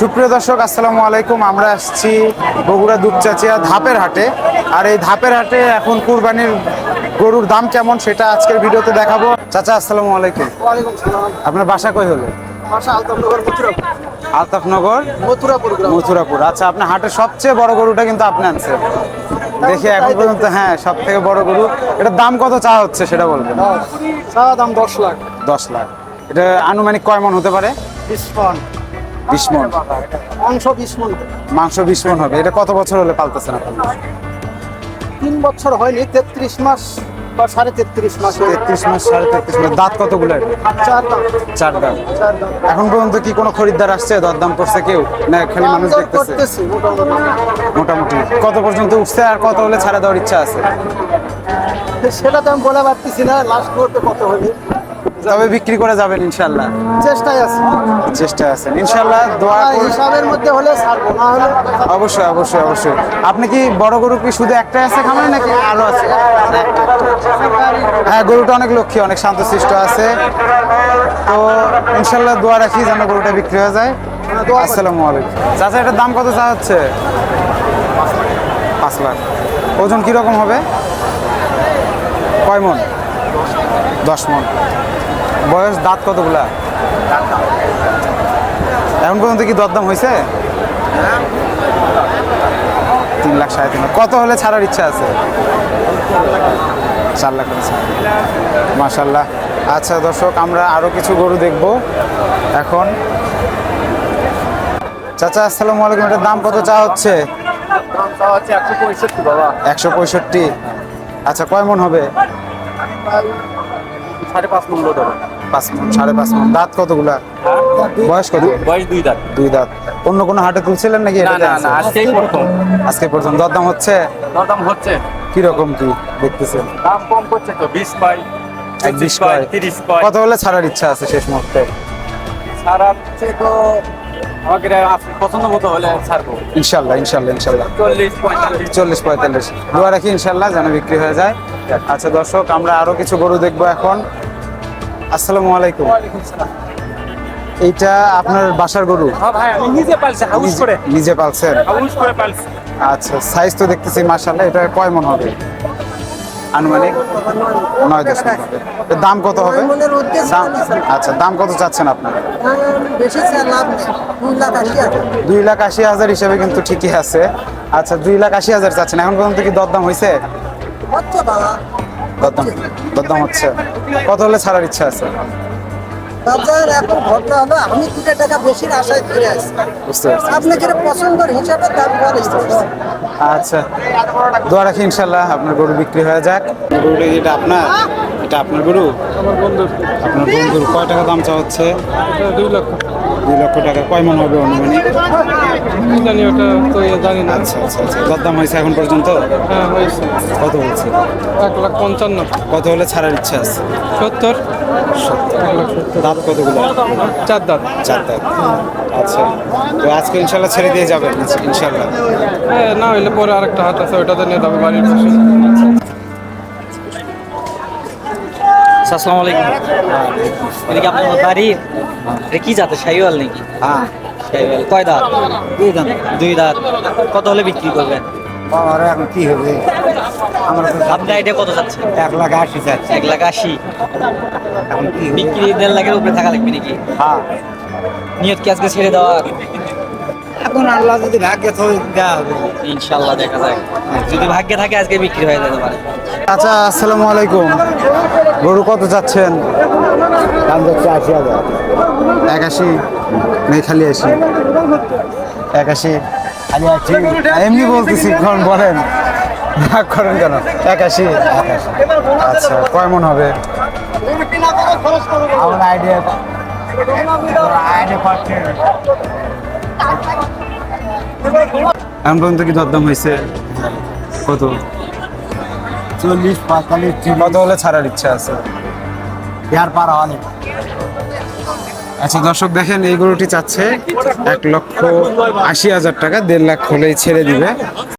সুপ্রিয় দর্শক আসসালামু আলাইকুম। আমরা আসছি বগুড়া দুপচাচিয়া ধাপের হাটে। আর এই ধাপের হাটে এখন কুরবানির গরুর দাম কেমন সেটা আজকের ভিডিওতে দেখাবো। চাচা আসসালামু আলাইকুম। আপনার বাসা কই হলো? আলতাফনগর মথুরাপুর। আচ্ছা আপনার হাটের সবচেয়ে বড় গরুটা কিন্তু আপনি আনছেন। দেখি এখন পর্যন্ত হ্যাঁ সব থেকে বড় গরু। এটার দাম কত চা হচ্ছে সেটা বলবেন? চা দাম দশ লাখ। দশ লাখ। এটা আনুমানিক কয় মন হতে পারে? বিশ মন। বিশ মন মাংস বিশ মন মাংস বিশ মন হবে। এটা কত বছর হলে পালতেছেন আপনি? তিন বছর হয়নি তেত্রিশ মাস বা সাড়ে তেত্রিশ মাস। তেত্রিশ মাস সাড়ে তেত্রিশ মাস। দাঁত কতগুলো? চার দাম চার দাঁত। এখন পর্যন্ত কি কোনো খরিদ্দার আসছে? দরদাম করছে কেউ? না খালি মানুষ দেখতেছে? মোটামুটি। কত পর্যন্ত উঠছে আর কত হলে ছাড়া দেওয়ার ইচ্ছা আছে? সেটা তো আমি বলে পারতেছি না লাস্ট করতে কত হবে তবে বিক্রি করে যাবেন ইনশাল্লাহ চেষ্টায় আছে। চেষ্টায় আছেন। ইনশাল্লাহ দোয়া হিসাবের মধ্যে হলে ছাড়বো না হলে অবশ্যই অবশ্যই অবশ্যই। আপনি কি বড় গরু কি শুধু একটাই আছে খামারে নাকি আরও আছে? হ্যাঁ গরুটা অনেক লক্ষ্মী অনেক শান্তশিষ্ট আছে। তো ইনশাল্লাহ দোয়া রাখি যেন গরুটা বিক্রি হয়ে যায়। করি। আসসালামু আলাইকুম। চাচা এটার দাম কত চা হচ্ছে? পাঁচ লাখ। ওজন কীরকম হবে? কয় মন? দশ মন। বয়স দাঁত কতগুলা? এখন পর্যন্ত কি দরদাম হয়েছে? তিন লাখ সাড়ে তিন লাখ। কত হলে ছাড়ার ইচ্ছা আছে? চার লাখ মাশাল্লাহ আচ্ছা দর্শক আমরা আরও কিছু গরু দেখব এখন। চাচা আসসালামু আলাইকুম। এটার দাম কত চা হচ্ছে? একশো পঁয়ষট্টি। আচ্ছা কয় মন হবে? সাড়ে পাঁচ মূল্য দেবো পাঁচ মন সাড়ে পাঁচ মন। দাঁত কতগুলা? বয়স কত? বয়স দুই দাঁত। দুই দাঁত। অন্য কোনো হাটে তুলছিলেন নাকি? না না না আজকেই প্রথম। আজকে প্রথম। দরদাম হচ্ছে? দরদাম হচ্ছে। কীরকম কি দেখতেছেন? দাম কম করছে তো বিশ পাই এক বিশ পাই তিরিশ পাই। কত হলে ছাড়ার ইচ্ছা আছে শেষ মুহূর্তে? সারা তো আমাকে পছন্দ মতো হলে ছাড়বো। ইনশাল্লাহ ইনশাল্লাহ ইনশাল্লাহ। চল্লিশ পঁয়তাল্লিশ। চল্লিশ পঁয়তাল্লিশ। দোয়া রাখি ইনশাল্লাহ যেন বিক্রি হয়ে যায়। আচ্ছা দর্শক আমরা আরও কিছু গরু দেখব এখন। আসসালামু আলাইকুম। এইটা আপনার বাসার গরু? হ্যাঁ নিজে পালছি হাউস করে। নিজে- নিজে পালছেন? হাউস করে পালছি। আচ্ছা সাইজ তো দেখতেছি মার্শাল্লাহ এটা কয় মন হবে? আনুমানিক নয় দশ দাম কত হবে? আচ্ছা দাম কত চাচ্ছেন আপনারা? দুই লাখ আশি হাজার হিসেবে কিন্তু ঠিকই আছে। আচ্ছা দুই লাখ আশি হাজার চাচ্ছেন। এখন পর্যন্ত কি দরদাম হয়েছে? দরদাম দরদাম হচ্ছে। কত হলে ছাড়ার ইচ্ছা আছে। বাজার এখন ঘটনা হলো আমি দুটো টাকা বেশির আশায় ফিরে আসছি। বুঝতে পারছি। আপনাকে পছন্দের হিসাবে দাম করে আচ্ছা দোয়া রাখি ইনশাল্লাহ আপনার গরু বিক্রি হয়ে যাক। গরুটা যেটা আপনার এটা আপনার গরু? আমার বন্ধু আপনার বন্ধুর কয় টাকা দাম চা হচ্ছে? দুই লক্ষ। দুই লক্ষ টাকা। কয় মন হবে অনুমানিক জানি ওটা তো জানি না। আচ্ছা আচ্ছা আচ্ছা। দরদাম হয়েছে এখন পর্যন্ত? হ্যাঁ হয়েছে। কত হয়েছে এক লাখ পঞ্চান্ন। কত হলে ছাড়ার ইচ্ছা আছে? সত্তর। দাঁত কতগুলো? চার দাঁত। চার দাঁত। আচ্ছা। তো আজকে ইনশাল্লাহ ছেড়ে দিয়ে যাবেন ইনশাল্লাহ। হ্যাঁ না হইলে পরে আরেকটা হাত আছে ওইটাতে নিয়ে যাব বাড়ির পাশে। আসসালামু আলাইকুম। এটা কি আপনার বাড়ি এটা কি জাতের? শাহিওয়াল নাকি? হ্যাঁ। শাহিওয়াল। কয় দাঁত? দুই দাম দুই দাঁত। কত হলে বিক্রি করবেন? আমার এখন কি হবে? আমরা কত যাচ্ছে? এক লাখ আশি চাচ্ছি এক লাখ আশি। এখন কি বিক্রি দেড় লাখের উপরে থাকা লাগবে নাকি? হ্যাঁ। নিয়ত কি আজকে ছেড়ে দেওয়া? এখন আল্লাহ যদি ভাগ্যে তো দেওয়া হবে। ইনশাল্লাহ দেখা যাক। যদি ভাগ্যে থাকে আজকে বিক্রি হয়ে যেতে পারে। আচ্ছা আসসালামু আলাইকুম। গরু কত যাচ্ছেন দাম যাচ্ছে আশি হাজার। একাশি? নেই খালি আশি। একাশি? খালি আশি। এমনি বলতেছি কোন বলেন। ভাগ করেন কেন? একাশি? আচ্ছা কয় মন হবে? আমার আইডিয়া এখন পর্যন্ত কি দরদাম হয়েছে? কত? চল্লিশ পঁয়তাল্লিশ কত হলে ছাড়ার ইচ্ছা আছে? ইয়ার পার অনেক আচ্ছা দর্শক দেখেন এই গরুটি চাচ্ছে এক লক্ষ আশি হাজার টাকা দেড় লাখ হলেই ছেড়ে দিবে।